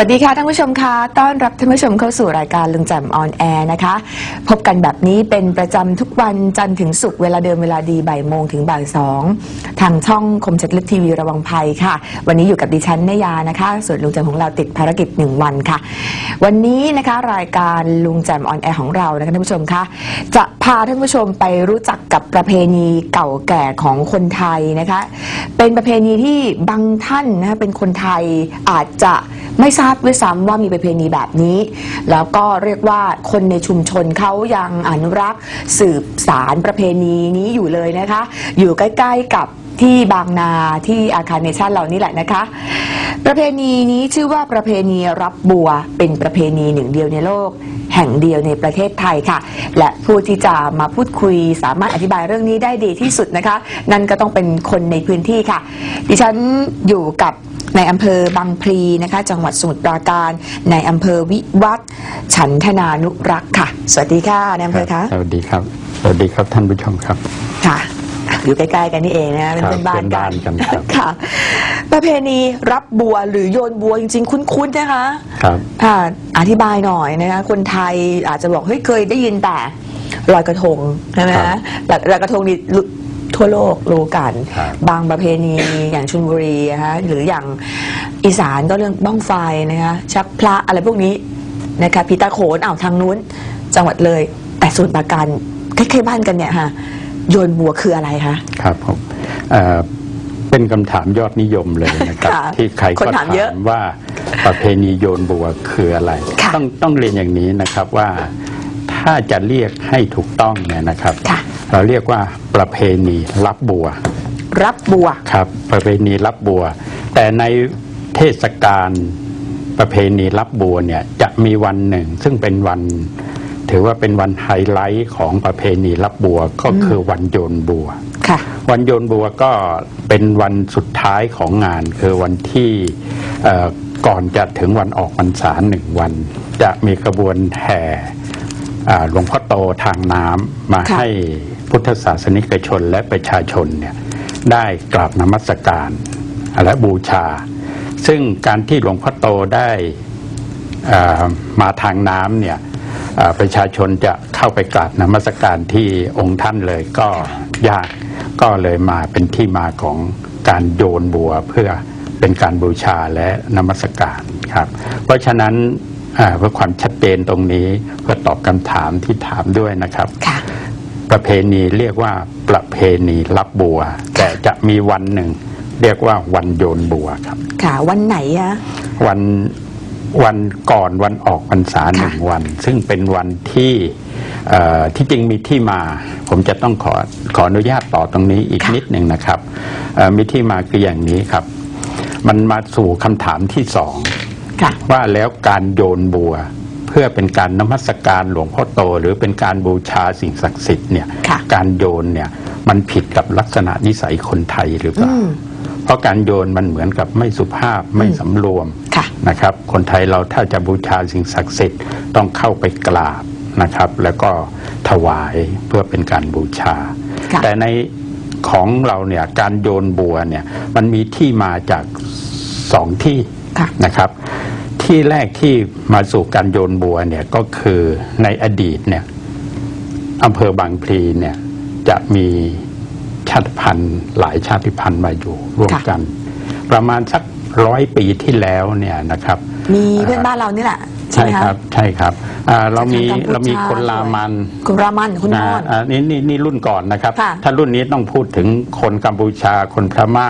วัสดีค่ะท่านผู้ชมคะต้อนรับท่านผู้ชมเข้าสู่รายการลุงแจ่มออนแอร์นะคะ พบกันแบบนี้เป็นประจำทุกวันจันทร์ถึงศุกร์เวลาเดิมเวลาดีบ่ายโมงถึงบ่ายสองทางช่องคมชัดลึกทีวีระวังภัยค่ะ วันนี้อยู่กับดิฉันเนยานะคะ ส่วนลุงแจ่มของเราติดภารกิจหนึ่งวันค่ะ วันนี้นะคะรายการลุงแจ่มออนแอร์ของเรานะคะท่านผู้ชมคะจะพาท่านผู้ชมไปรู้จักกับประเพณีเก่าแก่ของคนไทยนะคะ เป็นประเพณีที่บางท่านนะคะเป็นคนไทยอาจจะไม่ทราบราบด้วยซ้ำว่ามีประเพณีแบบนี้ แล้วก็เรียกว่าคนในชุมชนเขายังอนุรักษ์ สืบสารประเพณีนี้อยู่เลยนะคะ อยู่ใกล้ ๆกับ ที่บางนาที่อาคารเนชั่นเรานี่แหละนะคะ ประเพณีนี้ชื่อว่าประเพณีรับบัวเป็นประเพณีหนึ่งเดียวในโลก แห่งเดียวในประเทศไทยค่ะ และผู้ที่จะมาพูดคุยสามารถอธิบายเรื่องนี้ได้ดีที่สุดนะคะ นั่นก็ต้องเป็นคนในพื้นที่ค่ะ ดิฉันอยู่กับในอำเภอบางพลีนะคะ จังหวัดสมุทรปราการ ในอำเภอวิวัฒน์ฉันทนานุรักษ์ค่ะ สวัสดีค่ะในอำเภอคะสวัสดีครับ สวัสดีครับท่านผู้ชมครับค่ะ อยู่ใกล้ๆกันนี่เองนะคะเป็นครับเพื่อนบ้านเป็นกับ้านนกันครับ ค่ะ ประเพณีรับบัวหรือโยนบัวจริง ๆ คุ้นๆนะคะครับค่ะอธิบายหน่อยนะคะคนไทยอาจจะบอกเฮ้ยเคยได้ยินแต่ลอยกระทงใช่ไหมครัคะบแต่ลอยกระทงนี่รู้ทั่วโลกรู้กัน ครับ บางประเพณีอย่างชลบุรีนะคะหรืออย่างอีสานก็เรื่องบ้องไฟนะคะชักพระอะไรพวกนี้นะคะพีตาโขนอ้าวทางนู้นจังหวัดเลย แต่ส่วนปราการใกล้ๆบ้านกันเนี่ยค่ะ โยนบัวคืออะไรคะ ครับผมเอ่อเป็นคำถามยอดนิยมเลยนะครับ ค่ะที่ใครคนก็ถามเยอะว่าประเพณีโยนบัวคืออะไร ค่ะต้องต้องเรียนอย่างนี้นะครับว่าถ้าจะเรียกให้ถูกต้องเนี่ยนะครับ ค่ะ เราเรียกว่าประเพณีรับบัว รับบัว ครับประเพณีรับบัว แต่ในเทศกาลประเพณีรับบัวเนี่ยจะมีวันหนึ่ง ซึ่งเป็นวัน ถือว่าเป็นวันไฮไลท์ของประเพณีรับบัวก็คือวันโยนบัว ค่ะ วันโยนบัวก็เป็นวันสุดท้ายของงาน คือวันที่เอ่อก่อนจะถึงวันออกพรรษาหนึ่งวัน จะมีขบวนแห่อ่าหลวงพ่อโตทางน้ำมาค่ะ ให้พุทธศาสนิกชนและประชาชนเนี่ยได้กราบนมัสการและบูชา ซึ่งการที่หลวงพ่อโตได้อ่ามาทางน้ำเนี่ยอ่า ประชาชนจะเข้าไปกราบนมัสการที่องค์ท่านเลยก็ยากก็เลยมาเป็นที่มาของการโยนบัวเพื่อเป็นการบูชาและนมัสการครับ เพราะฉะนั้นอ่าเพื่อความชัดเจนตรงนี้เพื่อตอบคำถามที่ถามด้วยนะครับค่ะประเพณีเรียกว่าประเพณีรับบัว แต่จะมีวันหนึ่ง เรียกว่าวันโยนบัวครับ ค่ะวันไหนอะวัน วันก่อนวันออกพรรษาหนึ่งวัน ซึ่งเป็นวันที่เอ่อที่จริงมีที่มา ผมจะต้องขอขออนุญาตต่อตรงนี้อีกนิดหนึ่งนะครับเอ่อมีที่มาคืออย่างนี้ครับ มันมาสู่คำถามที่สองค่ะว่าแล้วการโยนบัว เพื่อเป็นการนมัสการหลวงพ่อโต หรือเป็นการบูชาสิ่งศักดิ์สิทธิ์เนี่ยค่ะการโยนเนี่ย มันผิดกับลักษณะนิสัยคนไทยหรือเปล่าอืมเพราะการโยนมันเหมือนกับไม่สุภาพไม่สำรวมค่ะนะครับ คนไทยเราถ้าจะบูชาสิ่งศักดิ์สิทธิ์ต้องเข้าไปกราบนะครับ แล้วก็ถวายเพื่อเป็นการบูชาค่ะแต่ในของเราเนี่ยการโยนบัวเนี่ยมันมีที่มาจากสองที่ค่ะนะครับ ที่แรกที่มาสู่การโยนบัวเนี่ยก็คือในอดีตเนี่ยอำเภอบางพลีเนี่ย จะมีชาติพันธุ์ หลายชาติพันธุ์มาอยู่ร่วมค่ะกัน ประมาณสักร้อยปีที่แล้วเนี่ยนะครับ มีเพื่อนบ้านเรานี่แหละ ใช่ใช่ไหมคะครับใช่ครับอ่าเรามีจากทางกัมพูชาเรามีคนลามันคุณรามันคุณมอนอ่านี่นี่นี่รุ่นก่อนนะครับ ค่ะถ้ารุ่นนี้ต้องพูดถึงคนกัมพูชาคนพม่า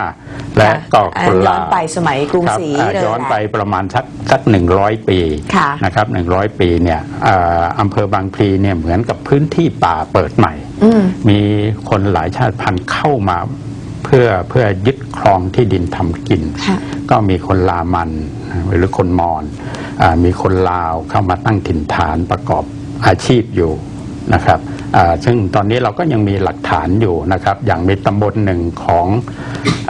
และก็อ่าคนย้ลาอนวไปสมัยกรุงครับศรีอ่าเลยย้อนแหละไปประมาณสักสักหนึ่งร้อยปีค่ะนะครับหนึ่งร้อยปีเนี่ยอ่าอำเภอบางพลีเนี่ยเหมือนกับพื้นที่ป่าเปิดใหม่ อืม มีคนหลายชาติพันธุ์เข้ามาเพื่อเพื่อยึดครองที่ดินทำกิน ค่ะ ก็มีคนลามันหรือคนมอญอา มีคนลาวเข้ามาตั้งถิ่นฐานประกอบอาชีพอยู่นะครับอ่าซึ่งตอนนี้เราก็ยังมีหลักฐานอยู่นะครับ อย่างมีตำบลหนึ่งของ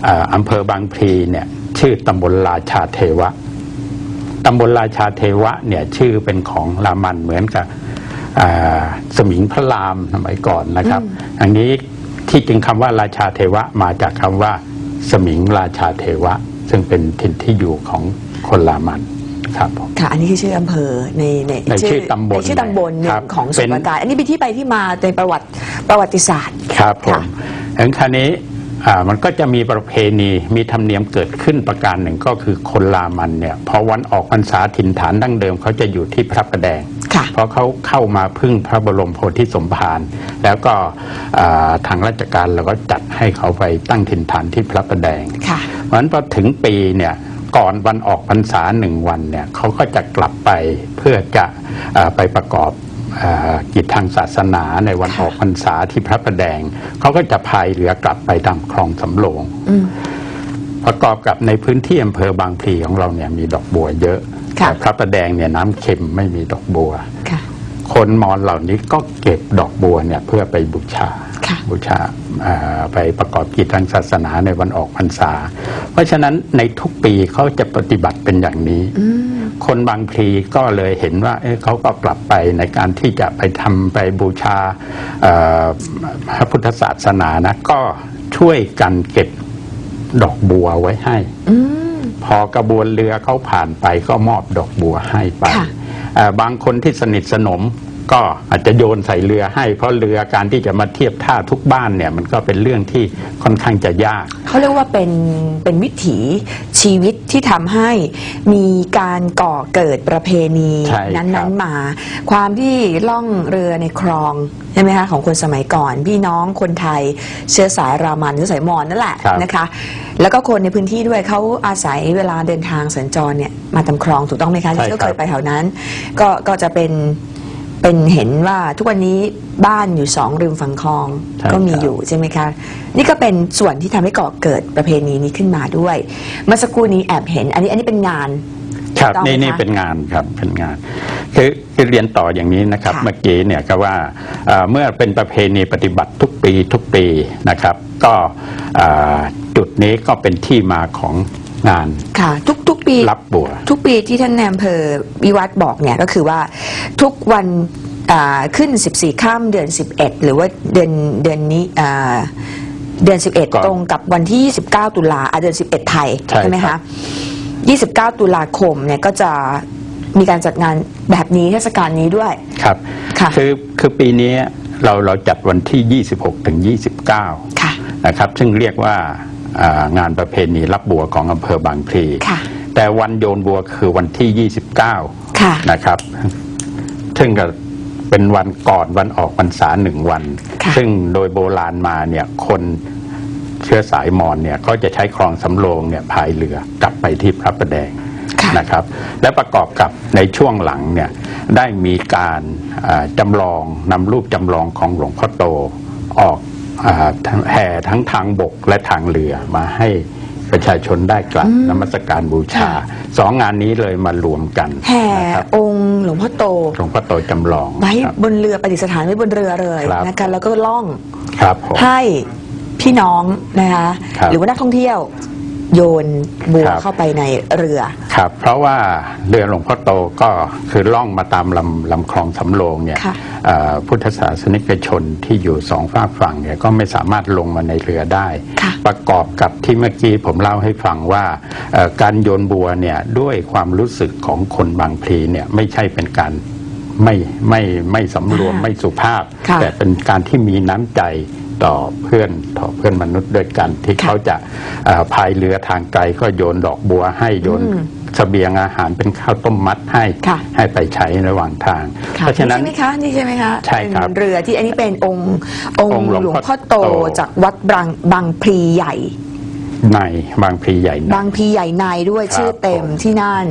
อาอำเภอบางพลีเนี่ยชื่อตำบลราชาเทวะตำบลราชาเทวะเนี่ยชื่อเป็นของรามันเหมือนกับอ่าสมิงพระรามสมัยก่อนนะครับอันนี้ที่จริงคำว่าราชาเทวะมาจากคำว่า สมิงราชาเทวะ ซึ่งเป็นถิ่นที่อยู่ของคนรามัน ครับผม ค่ะ อันนี้คือชื่ออำเภอในในในชื่อตำบลในชื่อตำบลหนึ่ครังบของสมุทรปราการ อันนี้เป็นที่ไปที่มาในประวัติประวัติศาสตร์ ครับผมค่ะถึงคราวนี้อ่ามันก็จะมีประเพณีมีธรรมเนียมเกิดขึ้นประการหนึ่งก็คือคนลามันเนี่ยพอวันออกพรรษาถิ่นฐานดั้งเดิมเขาจะอยู่ที่พระประแดง ค่ะ เพราะเขาเข้ามาพึ่งพระบรมโพธิสมภารแล้วก็อ่าทางราชการเราก็จัดให้เขาไปตั้งถิ่นฐานที่พระประแดง ค่ะ เพราะฉะนั้นพอถึงปีเนี่ย ก่อนวันออกพรรษาหนึ่งวันเนี่ยเขาก็จะกลับไปเพื่อจะเอ่อไปประกอบเอ่อกิจทางศาสนาในวันค่ะออกพรรษาที่พระประแดง เขาก็จะพายเรือกลับไปตามคลองสำโรงอืมประกอบกับในพื้นที่อำเภอบางพลีของเราเนี่ยมีดอกบัวเยอะค่ะแต่พระประแดงเนี่ยน้ำเค็มไม่มีดอกบัว ค่ะคนมอญเหล่านี้ก็เก็บดอกบัวเนี่ยเพื่อไปบูชาค่ะบูชาเอ่อไปประกอบกิจทางศาสนาในวันออกพรรษา เพราะฉะนั้นในทุกปีเขาจะปฏิบัติเป็นอย่างนี้ คนบางพลีก็เลยเห็นว่าเอ๊ะเขาก็กลับไปในการที่จะไปทำไปบูชาเอ่อพระพุทธศาสนานะก็ช่วยกันเก็บดอกบัวไว้ให้อืมพอกระบวนเรือเขาผ่านไปก็มอบดอกบัวให้ไปค่ะเอ่อ บางคนที่สนิทสนม ก็อาจจะโยนใส่เรือให้ เพราะเรือการที่จะมาเทียบท่าทุกบ้านเนี่ยมันก็เป็นเรื่องที่ค่อนข้างจะยาก เขาเรียกว่าเป็นเป็นวิถีชีวิตที่ทำให้มีการก่อเกิดประเพณีใช่ครับ นั้นๆมา ความที่ล่องเรือในคลองใช่ไหมคะของคนสมัยก่อน พี่น้องคนไทยเชื้อสายรามันเชื้อสายมอญนั่นแหละครับนะคะ แล้วก็คนในพื้นที่ด้วยเขาอาศัยเวลาเดินทางสัญจรเนี่ยมาตามคลองถูกต้องไหมคะที่ก็เคยไปแถวนั้น ก็ก็จะเป็น เป็นเห็นว่าทุกวันนี้บ้านอยู่สองริมฝั่งคลองใช่ก็มีครับ อยู่ใช่ไหมคะ นี่ก็เป็นส่วนที่ทำให้ก่อเกิดประเพณีนี้ขึ้นมาด้วย เมื่อสักครู่นี้แอบเห็น อันนี้อันนี้เป็นงานครับถูกต้องไหมนี่นี่คะ เป็นงานครับเป็นงานคือคือเรียนต่ออย่างนี้นะครับ ค่ะเมื่อกี้เนี่ยก็ว่าเอ่อเมื่อเป็นประเพณีปฏิบัติทุกปีทุกปีนะครับ ก็เอ่อจุดนี้ก็เป็นที่มาของงาน ค่ะทุกทุก ปีรับบัว ทุกปีที่ท่านนายอำเภอวิวัฒน์บอกเนี่ยก็คือว่าทุกวันอ่าขึ้น 14 ข้ามเดือน 11 หรือว่าเดือนเดือนนี้อ่าเดือน ก่อน11 ตรงกับวันที่ 29 ตุลาอะเดือน 11 ไทยใช่ไหมครัคะบ 29 ตุลาคมเนี่ยก็จะมีการจัดงานแบบนี้เทศกาลนี้ด้วย ครับค่ะคือคือปีนี้เราเราจัดวันที่ 26 ถึง 29 ค่ะ นะครับ ซึ่งเรียกว่าอ่างานประเพณีรับบัวของอำเภอบางพลีค่ะ แต่วันโยนบัวคือวันที่29ค่ะนะครับ ซึ่งก็เป็นวันก่อนวันออกพรรษาหนึ่งวัน ค่ะ ซึ่งโดยโบราณมาเนี่ยคนเชื้อสายมอญเนี่ยก็จะใช้คลองสำโรงเนี่ยพายเรือกลับไปที่พระประแดง ค่ะ นะครับและประกอบกับในช่วงหลังเนี่ยได้มีการอ่าจำลองนำรูปจำลองของหลวงพ่อโตออกอาทั้งแห่ทั้งทางบกและทางเรือมาให้ ประชาชนได้กลับนมัสการบูชาค่ะสองงานนี้เลยมารวมกันแห่นะครับองค์หลวงพ่อโตหลวงพ่อโตจำลองไว้ครับบนเรือประดิษฐานไว้บนเรือเลยครับนะคะแล้วก็ล่องครับผมให้พี่น้องนะคะครับหรือว่านักท่องเที่ยว โยนบัวครับ เข้าไปในเรือ ครับเพราะว่าเรือหลวงพ่อโตก็คือล่องมาตามลำลำคลองสำโรงเนี่ยค่ะ เอ่อพุทธศาสนิกชนที่อยู่สองฝากฝั่งเนี่ยก็ไม่สามารถลงมาในเรือได้ ค่ะประกอบกับที่เมื่อกี้ผมเล่าให้ฟังว่าเอ่อการโยนบัวเนี่ยด้วยความรู้สึกของคนบางพลีเนี่ยไม่ใช่เป็นการไม่ไม่ไม่สำรวมอ่าไม่สุภาพ ค่ะแต่เป็นการที่มีน้ำใจ ต่อเพื่อนต่อเพื่อนมนุษย์ด้วยกันที่ค่ะเขาจะเอ่อพายเรือทางไกลก็โยนดอกบัวให้โยนอืมเสบียงอาหารเป็นข้าวต้มมัดให้ค่ะให้ไปใช้ระหว่างทางค่ะเพราะฉะนั้นใช่ไหมคะนี่ใช่ไหมคะใช่ครับเป็นเรือที่อันนี้เป็นองค์ององค์ค์หลวงหลวงพ่อพ่อโตโตจากวัดบางบางพลีใหญ่ในบางพลีใหญ่ในบางพลีใหญ่ในด้วยครับชื่อเต็มผมที่นั่น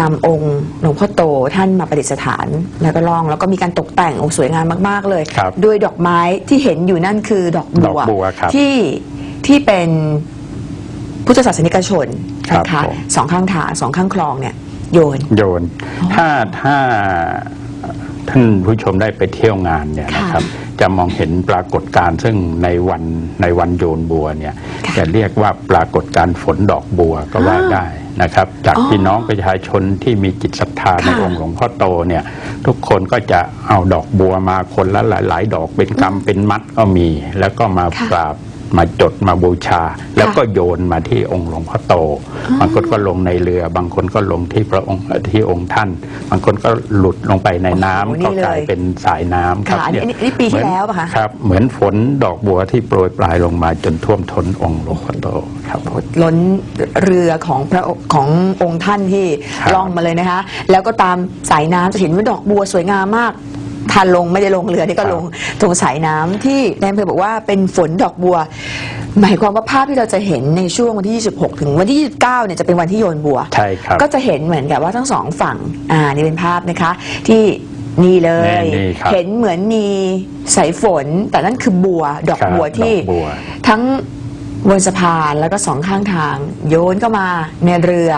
นำองค์หลวงพ่อโตท่านมาประดิษฐาน แล้วก็ล่องแล้วก็มีการตกแต่งองค์สวยงามมาก ๆ เลย ครับด้วยดอกไม้ที่เห็นอยู่นั่นคือดอกบัวดอกบัวครับที่ที่เป็นพุทธศาสนิกชนครับนะคะผม สองข้างทางสองข้างคลองเนี่ยโยน โยน ถ้าถ้าท่านผู้ชมได้ไปเที่ยวงานเนี่ยค่ะนะครับ จะมองเห็นปรากฏการณ์ซึ่งในวันในวันโยนบัวเนี่ยค่ะจะเรียกว่าปรากฏการณ์ฝนดอกบัวก็ว่าอ้าวได้นะครับ จากอ๋อพี่น้องประชาชนที่มีจิตศรัทธาในค่ะองค์หลวงพ่อโตเนี่ยทุกคนก็จะเอาดอกบัวมาคนละหลาย ๆ ดอกเป็นกำเป็นมัดก็มี แล้วก็มาค่ะกราบ มาจดมาบูชา แล้วก็โยนมาที่องค์หลวงพ่อโต บางคนก็ลงในเรือ บางคนก็ลงที่พระองค์ที่องค์ท่าน บางคนก็หลุดลงไปในน้ำโอ้โหนี่ก็กลายเลยเป็นสายน้ำครับค่ะอันนี้เยอันนี้อันนี้ปีที่เหมือนแล้วปะคะครับ เหมือนฝนดอกบัวที่โปรยปลายลงมาจนท่วมท้นองค์หลวงพ่อโตครับล้นเรือของพระขององค์ท่านที่ครับล่องมาเลยนะคะ แล้วก็ตามสายน้ำจะเห็นว่าดอกบัวสวยงามมาก ทานลงไม่ได้ลงเรือนี่ก็ลงตรงสายน้ำที่นายอำเภอบอกว่าเป็นฝนดอกบัว หมายความว่าภาพที่เราจะเห็นในช่วงวันที่ 26 ถึงวันที่ 29 เนี่ยจะเป็นวันที่โยนบัวใช่ครับก็จะเห็นเหมือนกับว่าทั้งสองฝั่งอ่านี่เป็นภาพนะคะ ที่นี่เลยนี่นี่ครับเห็นเหมือนมีสายฝน แต่นั่นคือบัว ดอกครับบัวที่ดอกบัวทั้งบนสะพานแล้วก็สองข้างทาง โยนเข้ามาในเรือ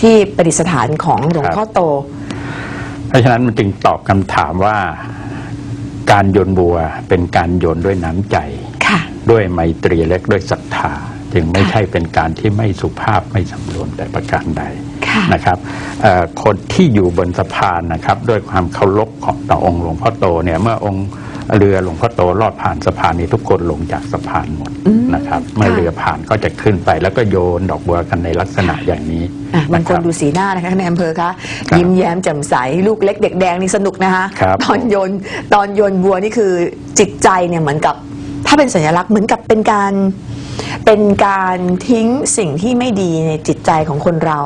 ที่ประดิษฐานของหลวงพ่อโต เพราะฉะนั้นมันจึงตอบคำถามว่าการโยนบัวเป็นการโยนด้วยน้ำใจค่ะด้วยไมตรีและด้วยศรัทธา จึงไม่ค่ะใช่เป็นการที่ไม่สุภาพไม่สำรวมแต่ประการใดค่ะนะครับเอ่อคนที่อยู่บนสะพานนะครับ ด้วยความเคารพของต่อองค์หลวงพ่อโตเนี่ยเมื่อองค์ เรือหลวงพ่อโตลอดผ่านสะพานนี้ทุกคนลงจากสะพานหมดอืมนะครับเมื่อค่ะเรือผ่านก็จะขึ้นไปแล้วก็โยนดอกบัวกันในลักษณะอย่างนี้อะบางคนะรับดูสีหน้านะคะในอำเภอคะครับยิ้มแย้มแจ่มใสลูกเล็กเด็กแดงนี่สนุกนะคะครับตอนโยนตอนโยนบัวนี่คือจิตใจเนี่ยเหมือนกับ ถ้าเป็นสัญลักษณ์เหมือนกับเป็นการเป็นการทิ้งสิ่งที่ไม่ดีในจิตใจของคนเรา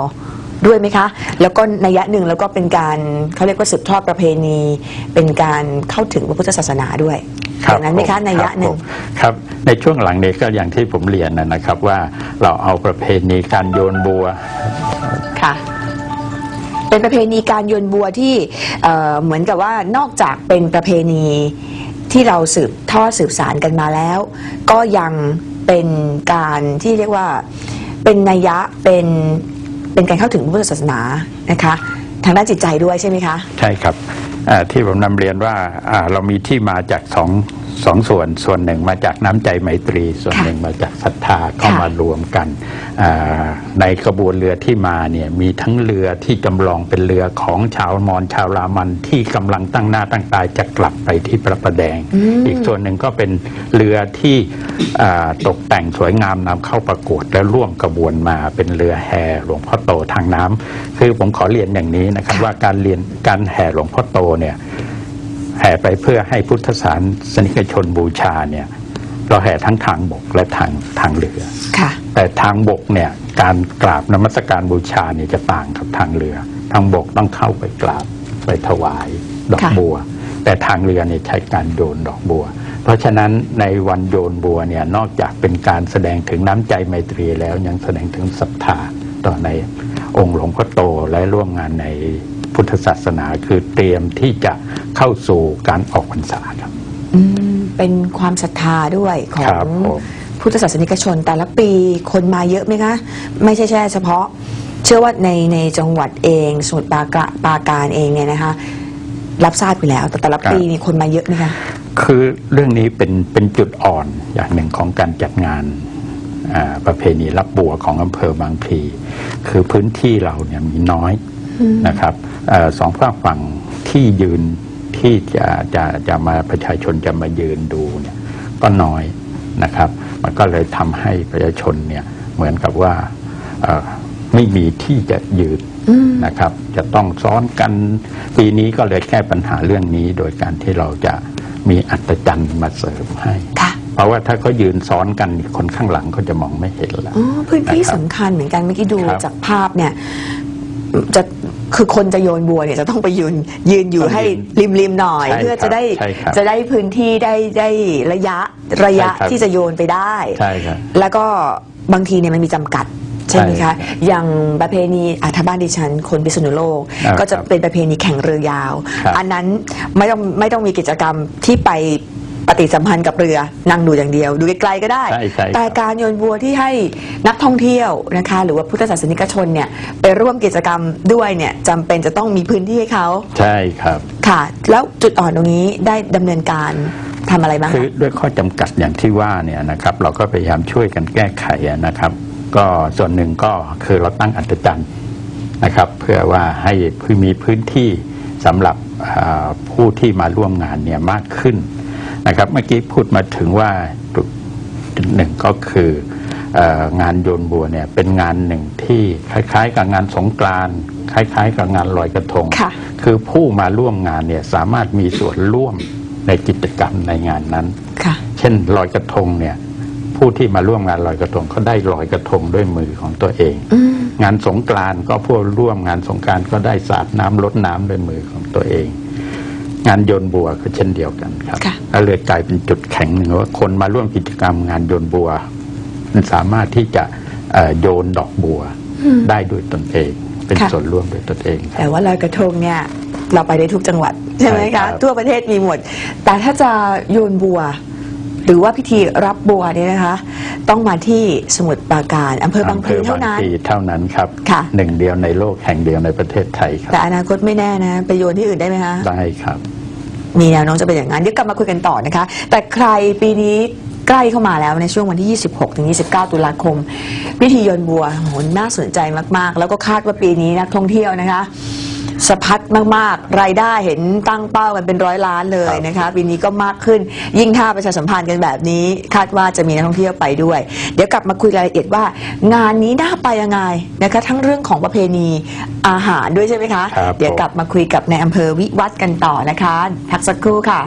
ด้วยไหมคะ แล้วก็นัยยะหนึ่งแล้วก็เป็นการเขาเรียกว่าสืบทอดประเพณี เป็นการเข้าถึงพระพุทธศาสนาด้วยอย่างนั้นไหมคะผนัยยะหนึ่งครับผมครับในช่วงหลังนี้ก็อย่างที่ผมเรียนนะนะครับว่าเราเอาประเพณีการโยนบัวค่ะเป็นประเพณีการโยนบัวที่เอ่อเหมือนกับว่านอกจากเป็นประเพณีที่เราสืบทอดสืบสารกันมาแล้ว ก็ยังเป็นการที่เรียกว่าเป็นนัยยะเป็น เป็นการเข้าถึงพุทธศาสนานะคะ ทางด้านจิตใจด้วยใช่ไหมคะ ใช่ครับอ่อที่ผมนำเรียนว่าอ่าเรามีที่มาจากสอง สองส่วนส่วนหนึ่งมาจากน้ำใจไมตรี ส่วนค่ะหนึ่งมาจากศรัทธาเข้าค่ะมารวมกันอ่าในกระบวนเรือที่มาเนี่ยมีทั้งเรือที่จำลองเป็นเรือของชาวมอญชาวรามันที่กำลังตั้งหน้าตั้งตาจะกลับไปที่พระประแดง อีกส่วนหนึ่งก็เป็นเรือที่อ่าตกแต่งสวยงามนำเข้าประกวดแล้วร่วมกระบวนมาเป็นเรือแห่หลวงพ่อโตทางน้ำคือผมขอเรียนอย่างนี้นะครับว่าการเรียนการแห่หลวงพ่อโตเนี่ย แห่ไปเพื่อให้พุทธศาสนิกชนบูชาเนี่ยเราแห่ทั้งทางบกและทางทางเรือค่ะแต่ทางบกเนี่ยการกราบนมัสการบูชาเนี่ยจะต่างกับทางเรือ ทางบกต้องเข้าไปกราบไปถวายดอกค่ะบัว แต่ทางเรือเนี่ยใช้การโยนดอกบัว เพราะฉะนั้นในวันโยนบัวเนี่ยนอกจากเป็นการแสดงถึงน้ำใจไมตรีแล้วยังแสดงถึงศรัทธาต่อในองค์หลวงพ่อโตและร่วมงานใน พุทธศาสนาคือเตรียมที่จะเข้าสู่การออกพรรษาครับ อืมเป็นความศรัทธาด้วยขอครังบผม พุทธศาสนิกชน แต่ละปีคนมาเยอะไหมคะ ไม่ใช่แค่เฉพาะ เชื่อว่าในในจังหวัดเอง สมุทรปรากะปราการเองเนี่ยนะคะ รับทราบอยู่แล้ว แต่แต่ละปีมีคนมาเยอะไหมคะ คือเรื่องนี้เป็นเป็นจุดอ่อนอย่างหนึ่งของการจัดงานอ่าประเพณีรับบัวของอำเภอบางพลีคือพื้นที่เราเนี่ยมีน้อยนะครับเออ สองฝากฝั่งที่ยืนที่จะจะจะมาประชาชนจะมายืนดูเนี่ยก็น้อยนะครับ มันก็เลยทำให้ประชาชนเนี่ยเหมือนกับว่าเอ่อไม่มีที่จะยืนนะครับ จะต้องซ้อนกันปีนี้ก็เลยแก้ปัญหาเรื่องนี้ โดยการที่เราจะมีอัตจันทร์มาเสริมให้ค่ะเพราะว่าถ้าเขายืนซ้อนกันนี่คนข้างหลังเขาจะมองไม่เห็นแล้วอ๋อพื้นที่นะครับสำคัญเหมือนกันเมื่อกี้ดูครับจากภาพเนี่ยจะ คือคนจะโยนบัวเนี่ยจะต้องไปยืนยืนอยู่ต้องยืนให้ริมริมๆหน่อย ใช่เพื่อจะได้ครับใช่ครับจะได้พื้นที่ได้ได้ระยะระยะใช่ครับ ที่จะโยนไปได้ ใช่ครับ แล้วก็บางทีเนี่ยมันมีจำกัด ใช่ไหมใช่ครัคะ บอย่างประเพณีอาถ้าบ้านดิฉัน คนพิษณุโลก อ่าก็จะครับเป็นประเพณีแข่งเรือ ยาว ครับอันนั้นไม่ต้องไม่ต้องมีกิจกรรมที่ไป ปฏิสัมพันธ์กับเรือนั่งดูอย่างเดียว ดูไกลๆก็ได้ ใช่ใช่ครับ แต่การโยนบัวที่ให้นักท่องเที่ยวนะคะ หรือว่าพุทธศาสนิกชนเนี่ยไปร่วมกิจกรรมด้วยเนี่ยจำเป็นจะต้องมีพื้นที่ให้เขาใช่ครับ ค่ะ แล้วจุดอ่อนตรงนี้ได้ดำเนินการทำอะไรบ้างคือคะด้วยข้อจำกัดอย่างที่ว่าเนี่ยนะครับเราก็พยายามช่วยกันแก้ไขอะนะครับ ก็ส่วนหนึ่งก็คือเราตั้งอัตจันทร์นะครับ เพื่อว่าให้มีพื้นที่สำหรับอ่าผู้ที่มาร่วมงานเนี่ยมากขึ้น นะครับเมื่อกี้พูดมาถึงว่าหนึ่งก็คือเอองานโยนบัวเนี่ยเป็นงานหนึ่งที่คล้าย ๆ กับงานสงกรานต์คล้าย ๆ กับงานลอยกระทงค่ะคือผู้มาร่วมงานเนี่ยสามารถมีส่วนร่วมในกิจกรรมในงานนั้นค่ะเช่นลอยกระทงเนี่ยผู้ที่มาร่วมงานลอยกระทงเขาได้ลอยกระทงด้วยมือของตัวเองอืมงานสงกรานต์ก็ผู้ร่วมงานสงกรานต์ก็ได้สาดน้ำลดน้ำด้วยมือของตัวเอง งานโยนบัวก็เช่นเดียวกันครับค่ะแล้วเลยกลายเป็นจุดแข็งหนึ่งว่าคนมาร่วมกิจกรรมงานโยนบัว มันสามารถที่จะเอ่อโยนดอกบัวได้ด้วยตนเอง เป็นค่ะส่วนร่วมด้วยตนเองครับแต่ว่าลอยกระทงเนี่ยเราไปได้ทุกจังหวัดใช่ไหมใช่ครัคะบทั่วประเทศมีหมด แต่ถ้าจะโยนบัว หรือว่าพิธีรับบัวเนี่ยนะคะ ต้องมาที่สมุทรปราการอำเภอบางพลีเท่านั้นอำภอบงพลีเท่านั้นครับค่ะ หนึ่งเดียวในโลกแห่งเดียวในประเทศไทยครับ แต่อนาคตไม่แน่นะไปโยนที่อื่นได้ไหมคะ ได้ครับ มีแนวโน้มจะเป็นอย่างนั้นเดี๋ยวกลับมาคุยกันต่อนะคะ แต่ใครปีนี้ใกล้เข้ามาแล้วในช่วงวันที่ 26 ถึง 29 ตุลาคม พิธีโยนบัวโหน่าสนใจมาก ๆ แล้วก็คาดว่าปีนี้นักท่องเที่ยวนะคะ สะพัดมาก ๆ รายได้เห็นตั้งเป้ากันเป็นร้อยล้านเลยนะคะปีนี้ก็มากขึ้นยิ่งถ้าประชาสัมพันธ์กันแบบนี้ คาดว่าจะมีนักท่องเที่ยวไปด้วย เดี๋ยวกลับมาคุยรายละเอียดว่า งานนี้น่าไปยังไงนะคะทั้งเรื่องของประเพณีอาหารด้วยใช่ไหมคะครับเดี๋ยวผมกลับมาคุยกับในายอำเภอวิวัฒน์กันต่อนะคะพักสักครู่ค่ะ